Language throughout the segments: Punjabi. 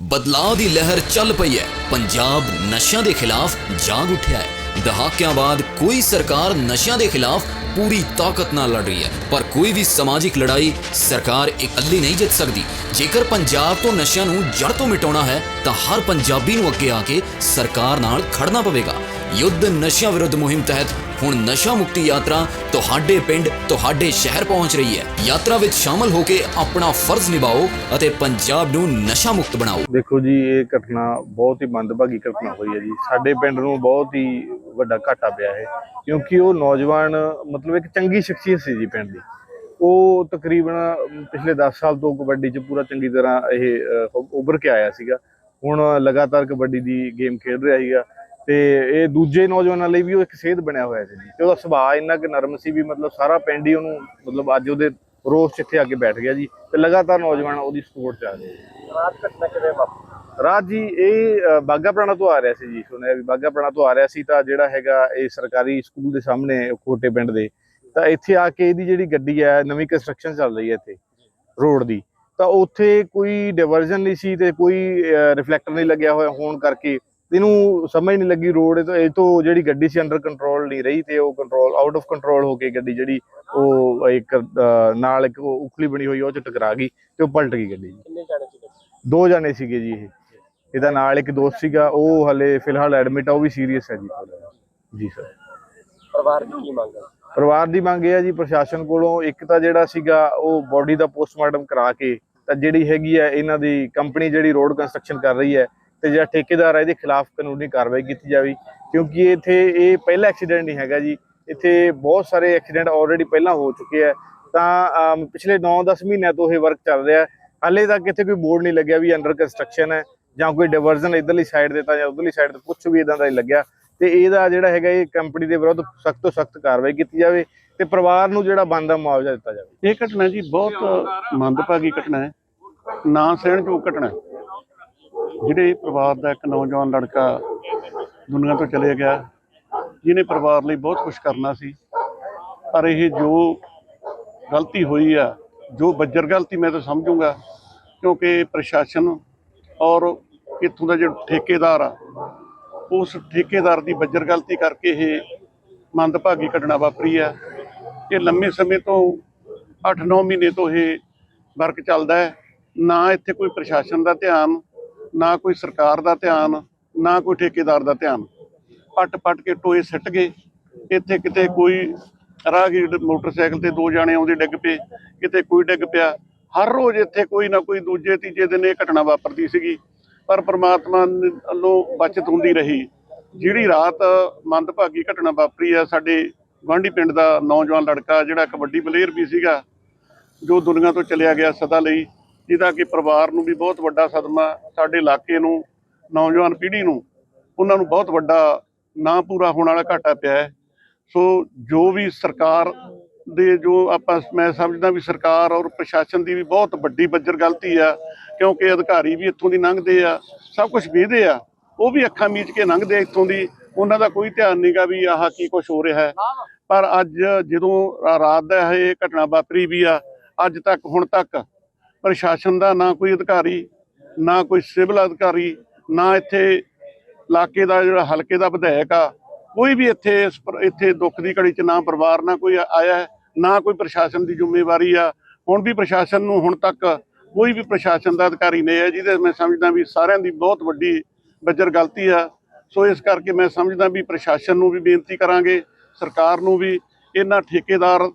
ਬਦਲਾਅ ਦੀ ਲਹਿਰ ਚੱਲ ਪਈ ਹੈ। ਪੰਜਾਬ ਨਸ਼ਿਆਂ ਦੇ ਖਿਲਾਫ ਜਾਗ ਉੱਠਿਆ ਹੈ। ਦਹਾਕਿਆਂ ਬਾਅਦ ਕੋਈ ਸਰਕਾਰ ਨਸ਼ਿਆਂ ਦੇ ਖਿਲਾਫ ਪੂਰੀ ਤਾਕਤ ਨਾਲ ਲੜ ਰਹੀ ਹੈ। ਪਰ ਕੋਈ ਵੀ ਸਮਾਜਿਕ ਲੜਾਈ ਸਰਕਾਰ ਇਕੱਲੀ ਨਹੀਂ ਜਿੱਤ ਸਕਦੀ। ਜੇਕਰ ਪੰਜਾਬ ਤੋਂ ਨਸ਼ਿਆਂ ਨੂੰ ਜੜ ਤੋਂ ਮਿਟਾਉਣਾ ਹੈ, ਤਾਂ ਹਰ ਪੰਜਾਬੀ ਨੂੰ ਅੱਗੇ ਆ ਕੇ ਸਰਕਾਰ ਨਾਲ ਖੜਨਾ ਪਵੇਗਾ। ਯੁੱਧ ਨਸ਼ਿਆਂ ਵਿਰੁੱਧ ਮੁਹਿੰਮ ਤਹਿਤ ਹੁਣ ਨਸ਼ਾ ਮੁਕਤੀ ਯਾਤਰਾ ਤੁਹਾਡੇ ਪਿੰਡ ਤੁਹਾਡੇ ਸ਼ਹਿਰ ਪਹੁੰਚ ਰਹੀ ਹੈ। ਯਾਤਰਾ ਵਿੱਚ ਸ਼ਾਮਲ ਹੋ ਕੇ ਆਪਣਾ ਫਰਜ਼ ਨਿਭਾਓ ਅਤੇ ਪੰਜਾਬ ਨੂੰ ਨਸ਼ਾ ਮੁਕਤ ਬਣਾਓ। ਦੇਖੋ ਜੀ ਇਹ ਘਟਨਾ ਬਹੁਤ ਹੀ ਮੰਦਭਾਗੀ ਘਟਨਾ ਹੋਈ ਹੈ ਜੀ। ਸਾਡੇ ਪਿੰਡ ਨੂੰ ਬਹੁਤ ਹੀ ਵੱਡਾ ਘਾਟਾ ਪਿਆ ਹੈ ਕਿਉਂਕਿ ਉਹ ਨੌਜਵਾਨ ਮਤਲਬ ਇੱਕ ਚੰਗੀ ਸ਼ਖਸੀਅਤ ਸੀ ਜੀ ਪਿੰਡ ਦੀ। ਉਹ ਤਕਰੀਬਨ ਪਿਛਲੇ 10 ਸਾਲ ਤੋਂ ਕਬੱਡੀ 'ਚ ਪੂਰਾ ਚੰਗੀ ਤਰ੍ਹਾਂ ਇਹ ਅ, ਉੱਭਰ ਕੇ ਆਇਆ ਸੀਗਾ। ਹੁਣ ਲਗਾਤਾਰ ਕਬੱਡੀ ਦੀ ਗੇਮ ਖੇਡ ਰਿਹਾ ਸੀਗਾ। ਤੇ ਇਹ ਦੂਜੇ ਨੌਜਵਾਨਾਂ ਲਈ ਵੀ ਉਹ ਇੱਕ ਸੇਧ ਬਣਿਆ ਹੋਇਆ ਸੀ ਜੀ। ਤੇ ਉਹਦਾ ਸੁਭਾਅ ਇੰਨਾ ਕਿ ਨਰਮ ਸੀ ਵੀ ਮਤਲਬ ਸਾਰਾ ਪਿੰਡ ਹੀ ਉਹਨੂੰ ਮਤਲਬ ਅੱਜ ਉਹਦੇ ਰੋਸ 'ਚ ਇੱਥੇ ਆ ਕੇ ਬੈਠ ਗਿਆ ਜੀ ਤੇ ਲਗਾਤਾਰ ਨੌਜਵਾਨ ਉਹਦੀ ਸਪੋਰਟ 'ਚ ਆ ਗਏ ਰਾਜ ਜੀ ਇਹ ਬਾਘਾ ਪੁਰਾਣਾ ਤੋਂ ਆ ਰਿਹਾ ਸੀ ਜੀ ਸੁਣਿਆ ਵੀ ਬਾਘਾ ਪੁਰਾਣਾ ਤੋਂ ਆ ਰਿਹਾ ਸੀ ਤਾਂ ਜਿਹੜਾ ਹੈਗਾ ਇਹ ਸਰਕਾਰੀ ਸਕੂਲ ਦੇ ਸਾਹਮਣੇ ਕੋਟੇ ਪਿੰਡ ਦੇ ਤਾਂ ਇੱਥੇ ਆ ਕੇ ਇਹਦੀ ਜਿਹੜੀ ਗੱਡੀ ਹੈ ਨਵੀਂ ਕੰਸਟਰਕਸ਼ਨ ਚੱਲ ਰਹੀ ਹੈ ਇੱਥੇ ਰੋਡ ਦੀ। ਤਾਂ ਉੱਥੇ ਕੋਈ ਡਿਵਰਜਨ ਨਹੀਂ ਸੀ ਤੇ ਕੋਈ ਰਿਫਲੈਕਟਰ ਨਹੀਂ ਲੱਗਿਆ ਹੋਇਆ ਹੋਣ ਕਰਕੇ ਇਹਨੂੰ ਸਮਝ ਨਹੀਂ ਲੱਗੀ ਰੋਡ ਇਹ ਤੋਂ ਇਹ ਤੋਂ ਜਿਹੜੀ ਗੱਡੀ ਸੀ ਅੰਡਰ ਕੰਟਰੋਲ ਨਹੀਂ ਰਹੀ ਤੇ ਉਹ ਕੰਟਰੋਲ ਆਊਟ ਆਫ ਕੰਟਰੋਲ ਹੋ ਕੇ ਗੱਡੀ ਜਿਹੜੀ ਉਹ ਇੱਕ ਨਾਲ ਇੱਕ ਉਖਲੀ ਬਣੀ ਹੋਈ ਉਹ ਚ ਟਕਰਾ ਗਈ ਤੇ ਉਹ ਪਲਟ ਗਈ ਗੱਡੀ ਕਿੰਨੇ ਜਾਣੇ ਸੀ ਦੋ ਜਣੇ ਸੀਗੇ ਜੀ ਇਹ। ਇਹਦਾ ਨਾਲ ਇੱਕ ਦੋਸਤ ਸੀਗਾ ਉਹ ਹਲੇ ਫਿਲਹਾਲ ਐਡਮਿਟ ਆ ਉਹ ਵੀ ਸੀਰੀਅਸ ਹੈ ਜੀ। ਜੀ ਸਰ ਪਰਿਵਾਰ ਦੀ ਕੀ ਮੰਗ ਹੈ ਪਰਿਵਾਰ ਦੀ ਮੰਗ ਇਹ ਹੈ ਜੀ ਪ੍ਰਸ਼ਾਸਨ ਕੋਲੋਂ ਇੱਕ ਤਾਂ ਜਿਹੜਾ ਸੀਗਾ ਉਹ ਬੋਡੀ ਦਾ ਪੋਸਟਮਾਰਟਮ ਕਰਾ ਕੇ ਤਾਂ ਜਿਹੜੀ ਹੈਗੀ ਹੈ ਇਹਨਾਂ ਦੀ ਕੰਪਨੀ ਜਿਹੜੀ ਰੋਡ ਕੰਸਟਰਕਸ਼ਨ ਕਰ ਰਹੀ ਹੈ ਤੇ ਜਿਹੜਾ ਠੇਕੇਦਾਰ ਹੈ ਇਹਦੇ ਖਿਲਾਫ ਕਾਨੂੰਨੀ ਕਾਰਵਾਈ ਕੀਤੀ ਜਾਵੇ। ਕਿਉਂਕਿ ਇੱਥੇ ਇਹ ਪਹਿਲਾ ਐਕਸੀਡੈਂਟ ਨਹੀਂ ਹੈਗਾ ਜੀ। ਇੱਥੇ ਬਹੁਤ ਸਾਰੇ ਐਕਸੀਡੈਂਟ ਆਲਰੇਡੀ ਪਹਿਲਾਂ ਹੋ ਚੁੱਕੇ ਆ। ਤਾਂ ਪਿਛਲੇ 9-10 ਮਹੀਨਿਆਂ ਤੋਂ ਇਹ ਵਰਕ ਚੱਲ ਰਿਹਾ। ਹੈ ਹਾਲੇ ਤੱਕ ਇੱਥੇ ਕੋਈ ਬੋਰਡ ਨਹੀਂ ਲੱਗਿਆ ਵੀ ਅੰਡਰ ਕੰਸਟਰਕਸ਼ਨ ਹੈ ਜਾਂ ਕੋਈ ਡਿਵਰਜ਼ਨ ਇਧਰਲੀ ਸਾਈਡ ਦੇ ਤਾਂ ਜਾਂ ਉਧਰਲੀ ਸਾਈਡ ਤੇ ਕੁਝ ਵੀ ਇਦਾਂ ਦਾ ਹੀ ਲੱਗਿਆ। ਤੇ ਇਹਦਾ ਜਿਹੜਾ ਹੈਗਾ, ਇਹ ਕੰਪਨੀ ਦੇ ਵਿਰੁੱਧ ਸਖਤ ਤੋਂ ਸਖਤ ਕਾਰਵਾਈ ਕੀਤੀ ਜਾਵੇ ਤੇ ਪਰਿਵਾਰ ਨੂੰ ਜਿਹੜਾ ਬਣਦਾ ਮੁਆਵਜ਼ਾ ਦਿੱਤਾ ਜਾਵੇ। ਇਹ ਘਟਨਾ ਜੀ ਬਹੁਤ ਮੰਦਭਾਗੀ ਘਟਨਾ ਹੈ। ਨਾ ਸਹਿਣਯੋਗ ਘਟਨਾ ਹੈ। ਜਿਹੜੇ ਪਰਿਵਾਰ ਦਾ ਇੱਕ ਨੌਜਵਾਨ ਲੜਕਾ ਦੁਨੀਆ ਤੋਂ ਚਲੇ ਗਿਆ, ਜਿਹਨੇ ਪਰਿਵਾਰ ਲਈ ਬਹੁਤ ਕੁਝ ਕਰਨਾ ਸੀ, ਪਰ ਇਹ ਜੋ ਗਲਤੀ ਹੋਈ ਆ, ਜੋ ਬੱਜਰ ਗਲਤੀ ਮੈਂ ਤਾਂ ਸਮਝੂੰਗਾ, ਕਿਉਂਕਿ ਪ੍ਰਸ਼ਾਸਨ ਔਰ ਇੱਥੋਂ ਦਾ ਜਿਹੜਾ ਠੇਕੇਦਾਰ ਆ, ਉਸ ਠੇਕੇਦਾਰ ਦੀ ਬੱਜਰ ਗਲਤੀ ਕਰਕੇ ਇਹ ਮੰਦਭਾਗੀ ਘਟਨਾ ਵਾਪਰੀ ਆ। ਇਹ ਲੰਮੇ ਸਮੇਂ ਤੋਂ 8-9 ਮਹੀਨੇ ਤੋਂ ਇਹ ਵਰਕ ਚੱਲਦਾ ਹੈ। ਨਾ ਇੱਥੇ ਕੋਈ ਪ੍ਰਸ਼ਾਸਨ ਦਾ ਧਿਆਨ ਨਾ ਕੋਈ ਸਰਕਾਰ ਦਾ ਧਿਆਨ, ਨਾ ਕੋਈ ਠੇਕੇਦਾਰ ਦਾ ਧਿਆਨ। ਪੱਟ-ਪੱਟ ਕੇ ਟੋਏ ਸਿੱਟ ਗਏ। ਇੱਥੇ ਕਿਤੇ ਕੋਈ ਰਾਹਗੀਰ ਮੋਟਰਸਾਈਕਲ ਤੇ ਦੋ ਜਾਣੇ ਆਉਂਦੇ ਡਿੱਗ ਪਏ। ਕਿਤੇ ਕੋਈ ਡਿੱਗ ਪਿਆ। ਹਰ ਰੋਜ਼ ਇੱਥੇ ਕੋਈ ਨਾ ਕੋਈ ਦੂਜੇ, ਤੀਜੇ ਦਿਨ ਇਹ ਘਟਨਾ ਵਾਪਰਦੀ ਸੀਗੀ। ਪਰ ਪ੍ਰਮਾਤਮਾ ਵੱਲੋਂ ਬਚਤ ਹੁੰਦੀ ਰਹੀ। ਜਿਹੜੀ ਰਾਤ ਮੰਦਭਾਗੀ ਘਟਨਾ ਵਾਪਰੀ ਆ, ਸਾਡੇ ਗੁਆਂਢੀ ਪਿੰਡ ਦਾ ਨੌਜਵਾਨ ਲੜਕਾ, ਜਿਹੜਾ ਕਬੱਡੀ ਪਲੇਅਰ ਵੀ ਸੀਗਾ, ਜੋ ਦੁਨੀਆ ਤੋਂ ਚਲਿਆ ਗਿਆ ਸਦਾ ਲਈ। ਜਿਹਦਾ ਕਿ ਪਰਿਵਾਰ ਨੂੰ ਵੀ ਬਹੁਤ ਵੱਡਾ ਸਦਮਾ ਸਾਡੇ ਇਲਾਕੇ ਨੂੰ, ਨੌਜਵਾਨ ਪੀੜ੍ਹੀ ਨੂੰ, ਉਹਨਾਂ ਨੂੰ ਬਹੁਤ ਵੱਡਾ ਨਾ ਪੂਰਾ ਹੋਣ ਵਾਲਾ ਘਾਟਾ ਪਿਆ ਹੈ। ਸੋ ਜੋ ਵੀ ਸਰਕਾਰ ਦੇ ਜੋ ਆਪਾਂ ਮੈਂ ਸਮਝਦਾ ਵੀ ਸਰਕਾਰ ਔਰ ਪ੍ਰਸ਼ਾਸਨ ਦੀ ਵੀ ਬਹੁਤ ਵੱਡੀ ਬੱਜਰ ਗਲਤੀ ਆ, ਕਿਉਂਕਿ ਅਧਿਕਾਰੀ ਵੀ ਇੱਥੋਂ ਦੀ ਲੰਘਦੇ ਆ, ਸਭ ਕੁਝ ਵੇਖਦੇ ਆ, ਉਹ ਵੀ ਅੱਖਾਂ ਮੀਚ ਕੇ ਲੰਘਦੇ ਆ ਇੱਥੋਂ ਦੀ। ਉਹਨਾਂ ਦਾ ਕੋਈ ਧਿਆਨ ਨਹੀਂਗਾ ਵੀ ਆਹ ਕੀ ਕੁਝ ਹੋ ਰਿਹਾ ਹੈ। ਪਰ ਅੱਜ ਜਦੋਂ ਰਾਤ ਦਾ ਇਹ ਘਟਨਾ ਵਾਪਰੀ ਵੀ ਆ, ਅੱਜ ਤੱਕ, ਹੁਣ ਤੱਕ ਪ੍ਰਸ਼ਾਸਨ ਦਾ, ਨਾ ਕੋਈ ਅਧਿਕਾਰੀ, ਨਾ ਕੋਈ ਸਿਵਲ ਅਧਿਕਾਰੀ, ਨਾ ਇੱਥੇ ਇਲਾਕੇ ਦਾ ਜਿਹੜਾ ਹਲਕੇ ਦਾ ਵਿਧਾਇਕ ਆ, ਕੋਈ ਵੀ ਇੱਥੇ ਇਸ ਇੱਥੇ ਦੁੱਖ ਦੀ ਘੜੀ 'ਚ ਨਾ ਪਰਿਵਾਰ, ਨਾ ਕੋਈ ਆਇਆ ਨਾ ਕੋਈ ਪ੍ਰਸ਼ਾਸਨ ਦੀ ਜ਼ਿੰਮੇਵਾਰੀ ਆ। ਹੁਣ ਵੀ ਪ੍ਰਸ਼ਾਸਨ ਨੂੰ ਹੁਣ ਤੱਕ ਕੋਈ ਵੀ ਪ੍ਰਸ਼ਾਸਨ ਦਾ ਅਧਿਕਾਰੀ ਨਹੀਂ ਹੈ, ਜਿਹਦੇ ਮੈਂ ਸਮਝਦਾ ਵੀ ਸਾਰਿਆਂ ਦੀ ਬਹੁਤ ਵੱਡੀ ਬੱਜਰ ਗਲਤੀ ਆ। ਸੋ ਇਸ ਕਰਕੇ ਮੈਂ ਸਮਝਦਾ ਵੀ ਪ੍ਰਸ਼ਾਸਨ ਨੂੰ ਵੀ ਬੇਨਤੀ ਕਰਾਂਗੇ, ਸਰਕਾਰ ਨੂੰ ਵੀ, ਇਹਨਾਂ ਠੇਕੇਦਾਰ,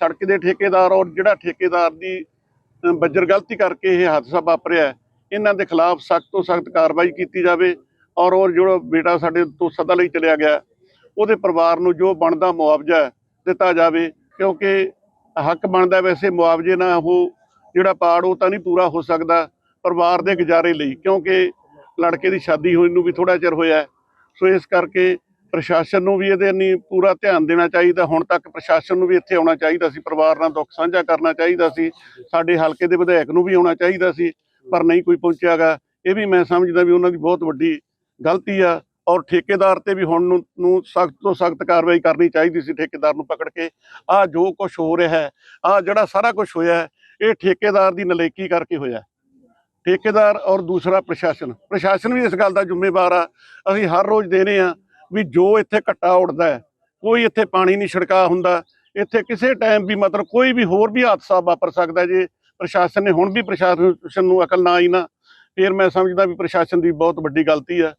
ਸੜਕ ਦੇ ਠੇਕੇਦਾਰ ਔਰ ਜਿਹੜਾ ਠੇਕੇਦਾਰ ਦੀ ਬੱਜਰ ਗਲਤੀ ਕਰਕੇ ਇਹ ਹਾਦਸਾ ਵਾਪਰਿਆ ਇਹਨਾਂ ਦੇ ਖਿਲਾਫ ਸਖਤ ਤੋਂ ਸਖਤ ਕਾਰਵਾਈ ਕੀਤੀ ਜਾਵੇ ਔਰ ਉਹ ਜਿਹੜਾ ਬੇਟਾ ਸਾਡੇ ਤੋਂ ਸਦਾ ਲਈ ਚਲਿਆ ਗਿਆ ਉਹਦੇ ਪਰਿਵਾਰ ਨੂੰ ਜੋ ਬਣਦਾ ਮੁਆਵਜ਼ਾ ਦਿੱਤਾ ਜਾਵੇ ਕਿਉਂਕਿ ਹੱਕ ਬਣਦਾ ਵੈਸੇ ਮੁਆਵਜ਼ੇ ਨਾਲ ਉਹ ਜਿਹੜਾ ਪਾੜ ਉਹ ਤਾਂ ਨਹੀਂ ਪੂਰਾ ਹੋ ਸਕਦਾ ਪਰਿਵਾਰ ਦੇ ਗੁਜ਼ਾਰੇ ਲਈ ਕਿਉਂਕਿ ਲੜਕੇ ਦੀ ਸ਼ਾਦੀ ਹੋਣ ਨੂੰ ਵੀ ਥੋੜਾ ਚਿਰ ਹੋਇਆ ਸੋ ਇਸ ਕਰਕੇ ਪ੍ਰਸ਼ਾਸਨ ਨੂੰ ਵੀ ਇਹਦੇ ਨਹੀਂ ਪੂਰਾ ਧਿਆਨ ਦੇਣਾ ਚਾਹੀਦਾ, ਹੁਣ ਤੱਕ ਪ੍ਰਸ਼ਾਸਨ ਨੂੰ ਵੀ ਇੱਥੇ ਆਉਣਾ ਚਾਹੀਦਾ ਸੀ, ਪਰਿਵਾਰ ਨਾਲ ਦੁੱਖ ਸਾਂਝਾ ਕਰਨਾ ਚਾਹੀਦਾ ਸੀ, ਸਾਡੇ ਹਲਕੇ ਦੇ ਵਿਧਾਇਕ ਨੂੰ ਵੀ ਆਉਣਾ ਚਾਹੀਦਾ ਸੀ, ਪਰ ਨਹੀਂ ਕੋਈ ਪਹੁੰਚਿਆਗਾ। ਇਹ ਵੀ ਮੈਂ ਸਮਝਦਾ ਵੀ ਉਹਨਾਂ ਦੀ ਬਹੁਤ ਵੱਡੀ ਗਲਤੀ ਆ, ਔਰ ਠੇਕੇਦਾਰ ਤੇ ਵੀ ਹੁਣ ਨੂੰ ਸਖਤ ਤੋਂ ਸਖਤ ਕਾਰਵਾਈ ਕਰਨੀ ਚਾਹੀਦੀ ਸੀ ਠੇਕੇਦਾਰ ਨੂੰ ਪਕੜ ਕੇ। ਆ ਜੋ ਕੁਝ ਹੋ ਰਿਹਾ ਹੈ ਆ ਜਿਹੜਾ ਸਾਰਾ ਕੁਝ ਹੋਇਆ ਇਹ ਠੇਕੇਦਾਰ ਦੀ ਨਲੇਕੀ ਕਰਕੇ ਹੋਇਆ ਠੇਕੇਦਾਰ ਔਰ ਦੂਸਰਾ ਪ੍ਰਸ਼ਾਸਨ। ਪ੍ਰਸ਼ਾਸਨ ਵੀ ਇਸ ਗੱਲ ਦਾ ਜ਼ਿੰਮੇਵਾਰ ਆ, ਅਸੀਂ ਹਰ ਰੋਜ਼ ਦੇਨੇ ਆ ਵੀ ਜੋ ਇੱਥੇ ਘੱਟਾ ਉੱਡਦਾ ਕੋਈ ਇੱਥੇ ਪਾਣੀ ਨਹੀਂ ਛਿੜਕਾ ਹੁੰਦਾ। ਇੱਥੇ ਕਿਸੇ ਟਾਈਮ ਵੀ ਮਤਲਬ ਕੋਈ ਵੀ ਹੋਰ ਵੀ ਹਾਦਸਾ ਵਾਪਰ ਸਕਦਾ ਜੇ ਪ੍ਰਸ਼ਾਸਨ ਨੇ ਹੁਣ ਵੀ ਪ੍ਰਸ਼ਾਸਨ ਨੂੰ ਅਕਲ ਨਾ ਆਈ ਨਾ, ਫਿਰ ਮੈਂ ਸਮਝਦਾ ਵੀ ਪ੍ਰਸ਼ਾਸਨ ਦੀ ਬਹੁਤ ਵੱਡੀ ਗਲਤੀ ਆ